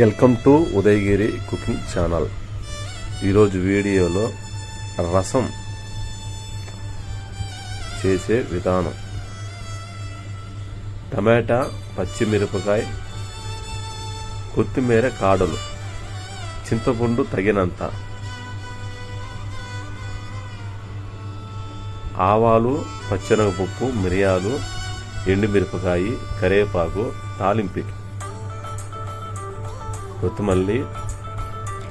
Welcome to Udayagiri cooking channel. ఈరోజు వీడియోలో రసం చేసే విధానం. టమాటా పచ్చిమిరపకాయ కొత్తిమీర కాడలు చింతపండు తగినంత ఆవాలు పచ్చనగపప్పు మిరియాలు ఎండుమిరపకాయ కరివేపాకు తాలింపుకి కొత్తిమల్లి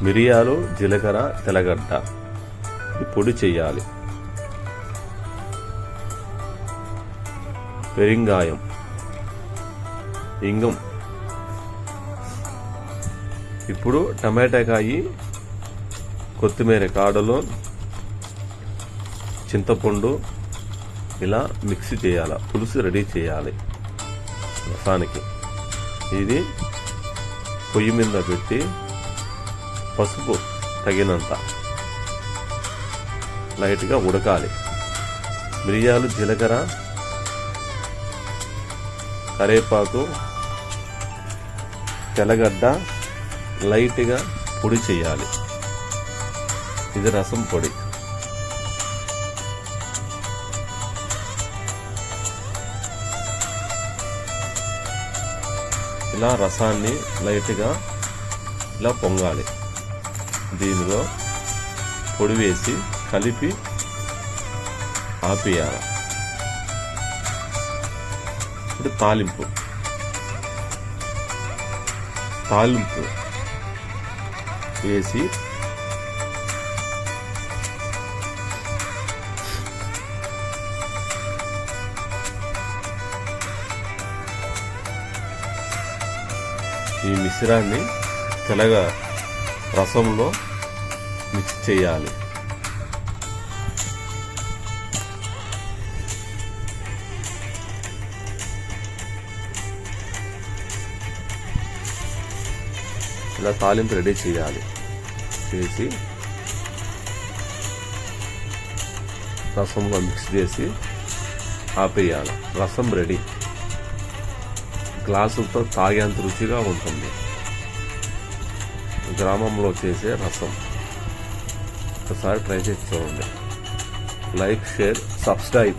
మిరియాలు జీలకర్ర తెల్లగడ్డ. ఇది పొడి చేయాలి పెరింగాయం. ఇంగం. ఇప్పుడు టమాటా కాయి కొత్తిమీర కాడలు చింతపండు ఇలా మిక్సీ చేయాలి. పులుసు రెడీ చేయాలి. రసానికి. ఇది పొయ్యి మీద పెట్టి పసుపు తగినంత లైట్గా ఉడకాలి. మిరియాలు జీలకర్ర కరేపాకు తెల్లగడ్డ లైట్గా పొడి చేయాలి. ఇది రసం పొడి. ఇలా రసాన్ని లైట్గా ఇలా పొంగాలి. దీనిలో పొడి వేసి కలిపి ఆపేయాలి. ఇప్పుడు తాలింపు. తాలింపు వేసి ఈ మిశ్రాన్ని తెల్లగా రసంలో మిక్స్ చేయాలి. ఇలా తాలింపు రెడీ చేయాలి. చేసి రసంలో మిక్స్ చేసి ఆపేయాలి. రసం రెడీ. గ్లాసులతో తాగేంత రుచిగా ఉంటుంది. గ్రామంలో చేసే రసం. ఒకసారి ట్రై చేసి చూడండి. Like share subscribe.